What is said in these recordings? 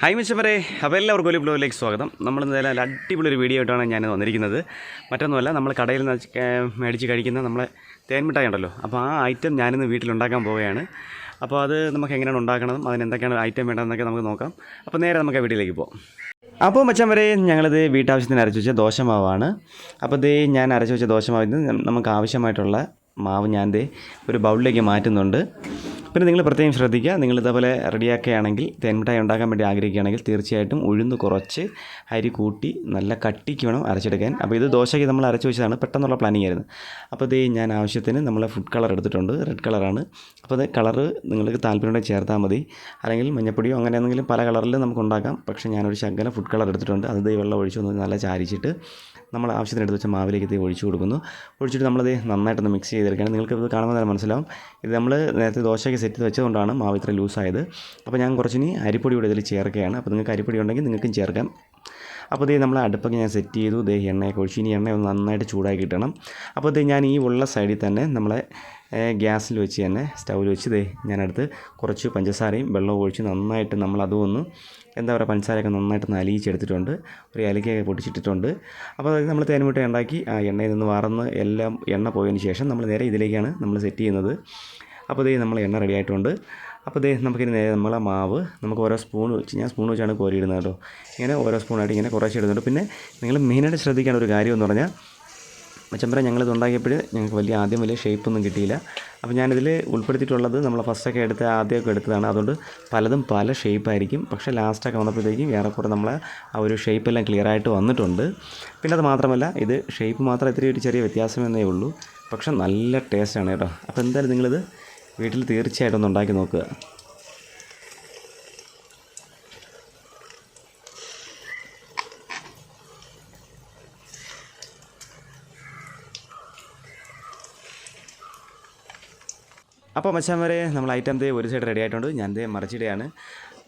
Hi മിച്ചവരെ അപ്പോൾ എല്ലാവർക്കും ഒരു ബ്ലോഗിലേക്ക് സ്വാഗതം. നമ്മൾ എന്തായാലും അടിപൊളി ഒരു വീഡിയോ ആയിട്ടാണ് ഞാൻ വന്നിരിക്കുന്നത്. മറ്റൊന്നുമല്ല നമ്മൾ കടയിൽ നിന്ന് മേടിച്ച് കഴിക്കുന്ന നമ്മളെ തേൻമിഠായി ഉണ്ടല്ലോ. അപ്പോൾ ആ ഐറ്റം ഞാനിന്ന് വീട്ടിലുണ്ടാക്കാൻ പോവുകയാണ്. അപ്പോൾ അത് നമുക്ക് എങ്ങനെയാണ് ഉണ്ടാക്കണം അതിന് എന്തൊക്കെയാണ് ഐറ്റം വേണ്ടതെന്നൊക്കെ നമുക്ക് നോക്കാം. അപ്പോൾ നേരെ നമുക്ക് ആ വീഡിയോയിലേക്ക് പോകാം അപ്പോൾ മച്ചാൻ വരെ ഞങ്ങളിത് വീട്ടാവശ്യത്തിന് അരച്ച് വെച്ച ദോശമാവാണ്. അപ്പോൾ ഇത് ഞാൻ അരച്ച് വെച്ച ദോശമാവിന് നമുക്ക് ആവശ്യമായിട്ടുള്ള മാവ് ഞാൻ ഒരു ബൗളിലേക്ക് മാറ്റുന്നുണ്ട്. പിന്നെ നിങ്ങൾ പ്രത്യേകം ശ്രദ്ധിക്കുക. നിങ്ങൾ ഇതേപോലെ റെഡിയാക്കുകയാണെങ്കിൽ തേൻമിഠായി ഉണ്ടാക്കാൻ വേണ്ടി ആഗ്രഹിക്കുകയാണെങ്കിൽ തീർച്ചയായിട്ടും ഉഴുന്ന് കുറച്ച് അരി കൂട്ടി നല്ല കട്ടിക്ക് വേണം അരച്ചെടുക്കാൻ. അപ്പോൾ ഇത് ദോശയ്ക്ക് നമ്മൾ അരച്ച് വെച്ചതാണ്. പെട്ടെന്നുള്ള പ്ലാനിങ് ആയിരുന്നു. അപ്പോൾ ഇത് ഞാൻ ആവശ്യത്തിന് നമ്മളെ ഫുഡ് കളർ എടുത്തിട്ടുണ്ട്. റെഡ് കളറാണ് അപ്പോൾ അത് കളറ് നിങ്ങൾക്ക് താല്പര്യമുണ്ടെങ്കിൽ ചേർത്താൽ മതി. അല്ലെങ്കിൽ മഞ്ഞപ്പൊടിയോ അങ്ങനെ എന്തെങ്കിലും പല കളറിലും നമുക്ക് ഉണ്ടാക്കാം. പക്ഷേ ഞാനൊരു ശങ്കല ഫുഡ് കളർ എടുത്തിട്ടുണ്ട്. അത് വെള്ളം ഒഴിച്ച് ഒന്ന് നല്ല ചാരിച്ചിട്ട് നമ്മൾ ആവശ്യത്തിന് എടുത്ത് വെച്ച മാവിലേക്ക് ഇത് ഒഴിച്ചു കൊടുക്കുന്നു. ഒഴിച്ചിട്ട് നമ്മളത് നന്നായിട്ടൊന്ന് മിക്സ് ചെയ്തെടുക്കുകയാണ്. നിങ്ങൾക്ക് ഇത് കാണുമ്പോൾ തന്നെ മനസ്സിലാവും. ഇത് നമ്മൾ നേരത്തെ ദോശയ്ക്ക് സെറ്റ് വെച്ചതുകൊണ്ടാണ് മാവ് ഇത്ര ലൂസായത് അപ്പോൾ ഞാൻ കുറച്ചിനി അരിപ്പൊടി കൂടെ ഇതിൽ ചേർക്കുകയാണ്. അപ്പോൾ നിങ്ങൾക്ക് അരിപ്പൊടി ഉണ്ടെങ്കിൽ നിങ്ങൾക്കും ചേർക്കാം. അപ്പോൾ ഇത് നമ്മൾ അടുപ്പൊക്കെ ഞാൻ സെറ്റ് ചെയ്തു. ദേ എണ്ണയൊക്കെ ഒഴിച്ച്. ഇനി എണ്ണ ഒന്ന് നന്നായിട്ട് ചൂടാക്കി കിട്ടണം. അപ്പോൾ ഇത് ഞാൻ ഈ ഉള്ള സൈഡിൽ തന്നെ നമ്മളെ ഗ്യാസിൽ വെച്ച് തന്നെ സ്റ്റൗവിൽ വെച്ച് ദേ ഞാനടുത്ത് കുറച്ച് പഞ്ചസാരയും വെള്ളവും ഒഴിച്ച് നന്നായിട്ട് നമ്മൾ അതുമൊന്ന് എന്താ പറയുക പഞ്ചസാരയൊക്കെ നന്നായിട്ട് ഒന്ന് അലിയിച്ചെടുത്തിട്ടുണ്ട്. ഒരു ഇലക്കൊക്കെ പൊട്ടിച്ചിട്ടിട്ടുണ്ട്. അപ്പോൾ അതായത് നമ്മൾ തേൻമുട്ട ഉണ്ടാക്കി ആ എണ്ണയിൽ നിന്ന് വാർന്ന് എല്ലാം എണ്ണ പോയതിന് ശേഷം നമ്മൾ നേരെ ഇതിലേക്കാണ് നമ്മൾ സെറ്റ് ചെയ്യുന്നത്. അപ്പോൾ ദേ നമ്മൾ എണ്ണ റെഡി ആയിട്ടുണ്ട്. അപ്പോൾ ദേ നമുക്കിനി നേരെ നമ്മളെ മാവ് നമുക്ക് ഓരോ സ്പൂൺ വെച്ച് ഞാൻ സ്പൂൺ വെച്ചാണ് കോരിയിടുന്നത് കേട്ടോ. ഇങ്ങനെ ഓരോ സ്പൂണായിട്ട് ഇങ്ങനെ കുറേശ്ശെ ഇടുന്നുണ്ട്. പിന്നെ നിങ്ങൾ മെയിനായിട്ട് ശ്രദ്ധിക്കേണ്ട ഒരു കാര്യം എന്ന് പറഞ്ഞാൽ മച്ചമ്പര ഞങ്ങളിത് ഉണ്ടാക്കിയപ്പോൾ ഞങ്ങൾക്ക് വലിയ ആദ്യം വലിയ ഷേപ്പൊന്നും കിട്ടിയില്ല. അപ്പോൾ ഞാനിതിൽ ഉൾപ്പെടുത്തിയിട്ടുള്ളത് നമ്മൾ ഫസ്റ്റൊക്കെ എടുത്ത ആദ്യമൊക്കെ എടുത്തതാണ്. അതുകൊണ്ട് പലതും പല ഷേപ്പായിരിക്കും. പക്ഷേ ലാസ്റ്റൊക്കെ വന്നപ്പോഴത്തേക്കും ഏറെക്കുറെ നമ്മളെ ആ ഒരു ഷേപ്പെല്ലാം ക്ലിയർ ആയിട്ട് വന്നിട്ടുണ്ട്. പിന്നെ അത് മാത്രമല്ല ഇത് ഷേപ്പ് മാത്രം ഇത്തിരി ഒരു ചെറിയ വ്യത്യാസമെന്നേ ഉള്ളൂ. പക്ഷെ നല്ല ടേസ്റ്റാണ് കേട്ടോ. അപ്പോൾ എന്തായാലും നിങ്ങളിത് വീട്ടിൽ തീർച്ചയായിട്ടും ഒന്ന് ഉണ്ടാക്കി നോക്കുക. അപ്പോൾ മച്ചാൻ വരെ നമ്മൾ ഐറ്റം ദേ ഒരു സൈഡ് റെഡി ആയിട്ടുണ്ട് ഞാൻ ദേ മറിച്ചിടുകയാണ്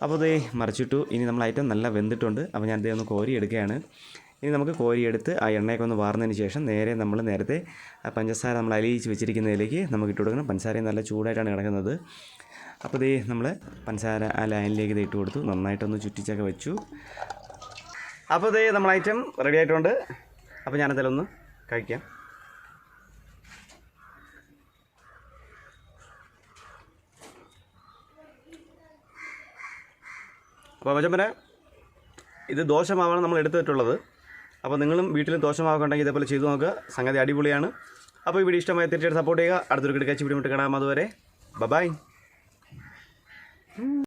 അപ്പോൾ ദേ മറിച്ചിട്ടു. ഇനി നമ്മൾ ഐറ്റം നല്ല വെന്തിട്ടുണ്ട്. അപ്പോൾ ഞാൻ ദേ ഒന്ന് കോരി എടുക്കുകയാണ്. ഇനി നമുക്ക് കോരിയെടുത്ത് ആ എണ്ണയൊക്കെ ഒന്ന് വാർന്നതിന് ശേഷം നേരെ നമ്മൾ നേരത്തെ പഞ്ചസാര നമ്മൾ അലിയിച്ച് വെച്ചിരിക്കുന്നതിലേക്ക് നമുക്ക് ഇട്ട് കൊടുക്കണം. പഞ്ചസാരയും നല്ല ചൂടായിട്ടാണ് കിടക്കുന്നത്. അപ്പോൾ ദേ നമ്മൾ പഞ്ചസാര ആ ലൈനിലേക്ക് ഇത് ഇട്ട് കൊടുത്തു. നന്നായിട്ടൊന്ന് ചുറ്റിച്ചൊക്കെ വെച്ചു. അപ്പോൾ ദേ നമ്മൾ ഐറ്റം റെഡി ആയിട്ടുണ്ട് അപ്പോൾ ഞാനതിലൊന്ന് കഴിക്കാം. അപ്പോൾ മച്ചമ്പനെ ഇത് ദോശമാവാണ് നമ്മൾ എടുത്തിട്ടുള്ളത് അപ്പോൾ നിങ്ങളും വീട്ടിൽ ദോശമാവൊക്കെ ഉണ്ടെങ്കിൽ ഇതേപോലെ ചെയ്തു നോക്കുക സംഗതി അടിപൊളിയാണ്. അപ്പോൾ ഈ വീഡിയോ ഇഷ്ടമായി തീർച്ചയായിട്ടും സപ്പോർട്ട് ചെയ്യുക. അടുത്തൊരു കിടക്കാച്ചി വീഡിയോ കാണാം. അതുവരെ ബൈ